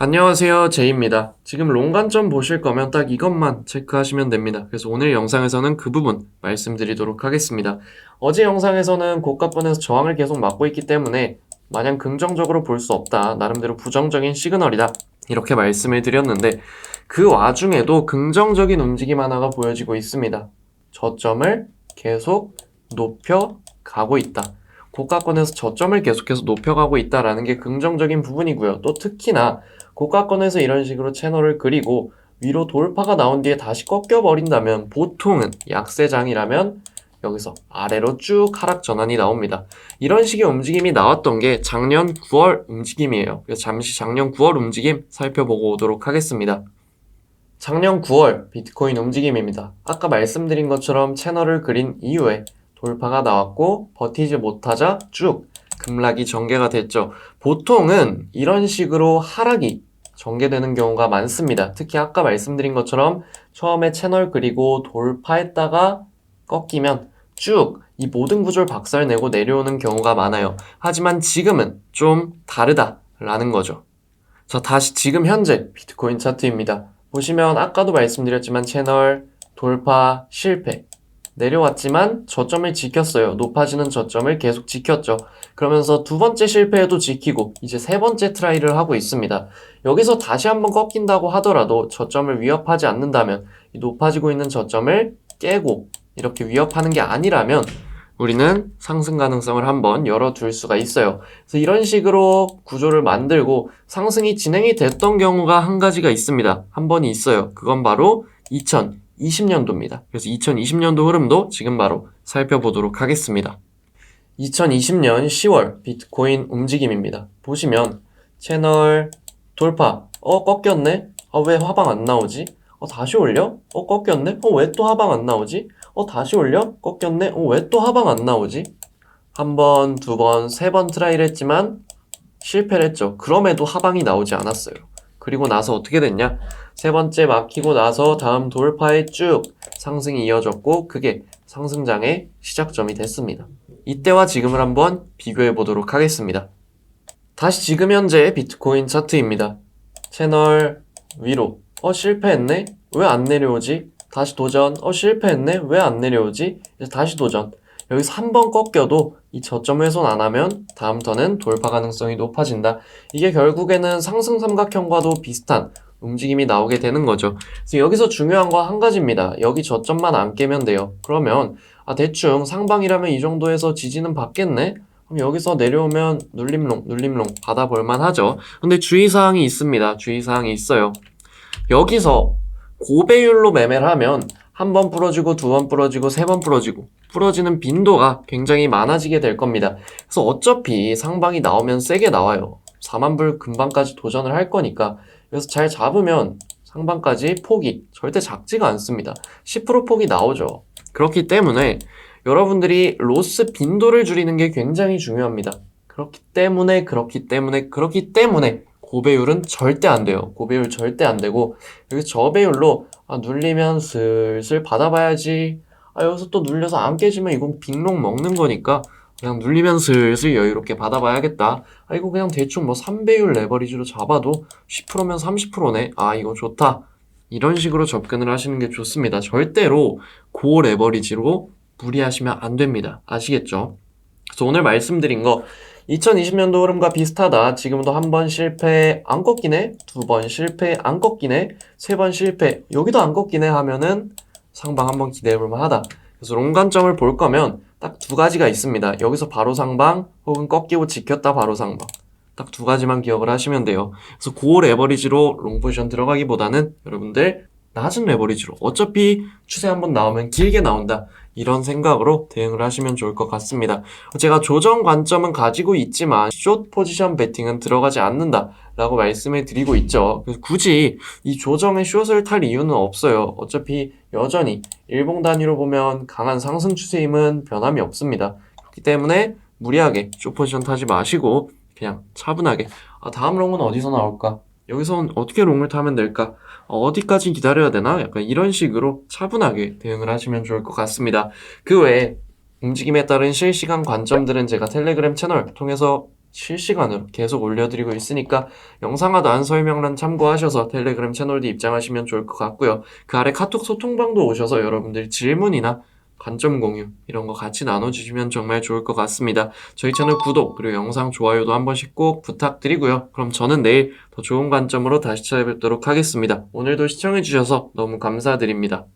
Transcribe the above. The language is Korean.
안녕하세요. 제이입니다. 지금 롱관점 보실 거면 딱 이것만 체크하시면 됩니다. 그래서 오늘 영상에서는 그 부분 말씀드리도록 하겠습니다. 어제 영상에서는 고가권에서 저항을 계속 막고 있기 때문에 마냥 긍정적으로 볼 수 없다. 나름대로 부정적인 시그널이다. 이렇게 말씀을 드렸는데 그 와중에도 긍정적인 움직임 하나가 보여지고 있습니다. 저점을 계속 높여 가고 있다. 고가권에서 저점을 계속해서 높여가고 있다라는 게 긍정적인 부분이고요. 또 특히나 고가권에서 이런 식으로 채널을 그리고 위로 돌파가 나온 뒤에 다시 꺾여버린다면 보통은 약세장이라면 여기서 아래로 쭉 하락 전환이 나옵니다. 이런 식의 움직임이 나왔던 게 작년 9월 움직임이에요. 그래서 잠시 작년 9월 움직임 살펴보고 오도록 하겠습니다. 작년 9월 비트코인 움직임입니다. 아까 말씀드린 것처럼 채널을 그린 이후에 돌파가 나왔고 버티지 못하자 쭉 급락이 전개가 됐죠. 보통은 이런 식으로 하락이 전개되는 경우가 많습니다. 특히 아까 말씀드린 것처럼 처음에 채널 그리고 돌파했다가 꺾이면 쭉 이 모든 구조를 박살내고 내려오는 경우가 많아요. 하지만 지금은 좀 다르다라는 거죠. 자, 다시 지금 현재 비트코인 차트입니다. 보시면 아까도 말씀드렸지만 채널 돌파 실패 내려왔지만 저점을 지켰어요. 높아지는 저점을 계속 지켰죠. 그러면서 두 번째 실패에도 지키고 이제 세 번째 트라이를 하고 있습니다. 여기서 다시 한번 꺾인다고 하더라도 저점을 위협하지 않는다면 이 높아지고 있는 저점을 깨고 이렇게 위협하는 게 아니라면 우리는 상승 가능성을 한번 열어둘 수가 있어요. 그래서 이런 식으로 구조를 만들고 상승이 진행이 됐던 경우가 한 가지가 있습니다. 한 번이 있어요. 그건 바로 2020년도입니다. 그래서 2020년도 흐름도 지금 바로 살펴보도록 하겠습니다. 2020년 10월 비트코인 움직임입니다. 보시면 채널 돌파. 어, 꺾였네? 아, 왜 하방 안 나오지? 어, 다시 올려? 어, 꺾였네? 어, 왜 또 하방 안 나오지? 어, 다시 올려? 꺾였네? 어, 왜 또 하방 안 나오지? 한 번, 두 번, 세 번 트라이를 했지만 실패를 했죠. 그럼에도 하방이 나오지 않았어요. 그리고 나서 어떻게 됐냐? 세 번째 막히고 나서 다음 돌파에 쭉 상승이 이어졌고 그게 상승장의 시작점이 됐습니다. 이때와 지금을 한번 비교해 보도록 하겠습니다. 다시 지금 현재 비트코인 차트입니다. 채널 위로 어 실패했네? 왜 안 내려오지? 다시 도전 어 실패했네? 왜 안 내려오지? 다시 도전 여기서 한 번 꺾여도 이 저점 훼손 안 하면 다음 턴은 돌파 가능성이 높아진다. 이게 결국에는 상승 삼각형과도 비슷한 움직임이 나오게 되는 거죠. 그래서 여기서 중요한 거 한 가지입니다. 여기 저점만 안 깨면 돼요. 그러면 아 대충 상방이라면 이 정도에서 지지는 받겠네? 그럼 여기서 내려오면 눌림롱, 눌림롱 받아볼만 하죠. 근데 주의사항이 있습니다. 주의사항이 있어요. 여기서 고배율로 매매를 하면 한 번 부러지고 두 번 부러지고 세 번 부러지고 부러지는 빈도가 굉장히 많아지게 될 겁니다. 그래서 어차피 상방이 나오면 세게 나와요. 4만 불 금방까지 도전을 할 거니까 그래서 잘 잡으면 상방까지 폭이 절대 작지가 않습니다. 10% 폭이 나오죠. 그렇기 때문에 여러분들이 로스 빈도를 줄이는 게 굉장히 중요합니다. 그렇기 때문에 그렇기 때문에 그렇기 때문에 고배율은 절대 안 돼요. 고배율 절대 안 되고 여기 저배율로 아, 눌리면 슬슬 받아봐야지. 아, 여기서 또 눌려서 안 깨지면 이건 빅롱 먹는 거니까 그냥 눌리면 슬슬 여유롭게 받아봐야겠다. 아, 이거 그냥 대충 뭐 3배율 레버리지로 잡아도 10%면 30%네. 아, 이거 좋다. 이런 식으로 접근을 하시는 게 좋습니다. 절대로 고 레버리지로 무리하시면 안 됩니다. 아시겠죠? 그래서 오늘 말씀드린 거 2020년도 흐름과 비슷하다. 지금도 한 번 실패 안 꺾이네. 두 번 실패 안 꺾이네. 세 번 실패 여기도 안 꺾이네 하면은 상방 한번 기대해 볼 만하다. 그래서 롱관점을 볼 거면 딱 두 가지가 있습니다. 여기서 바로 상방 혹은 꺾이고 지켰다 바로 상방. 딱 두 가지만 기억을 하시면 돼요. 그래서 고 레버리지로 롱 포지션 들어가기보다는 여러분들 낮은 레버리지로 어차피 추세 한번 나오면 길게 나온다. 이런 생각으로 대응을 하시면 좋을 것 같습니다. 제가 조정 관점은 가지고 있지만 숏 포지션 베팅은 들어가지 않는다 라고 말씀을 드리고 있죠. 그래서 굳이 이 조정에 숏을 탈 이유는 없어요. 어차피 여전히 일봉 단위로 보면 강한 상승 추세임은 변함이 없습니다. 그렇기 때문에 무리하게 숏 포지션 타지 마시고 그냥 차분하게 아, 다음 롱은 어디서 나올까? 여기서 어떻게 롱을 타면 될까? 어, 어디까지 기다려야 되나? 약간 이런 식으로 차분하게 대응을 하시면 좋을 것 같습니다. 그 외에 움직임에 따른 실시간 관점들은 제가 텔레그램 채널 통해서 실시간으로 계속 올려드리고 있으니까 영상하도 안 설명란 참고하셔서 텔레그램 채널도 입장하시면 좋을 것 같고요. 그 아래 카톡 소통방도 오셔서 여러분들 질문이나 관점 공유 이런 거 같이 나눠주시면 정말 좋을 것 같습니다. 저희 채널 구독 그리고 영상 좋아요도 한 번씩 꼭 부탁드리고요. 그럼 저는 내일 더 좋은 관점으로 다시 찾아뵙도록 하겠습니다. 오늘도 시청해주셔서 너무 감사드립니다.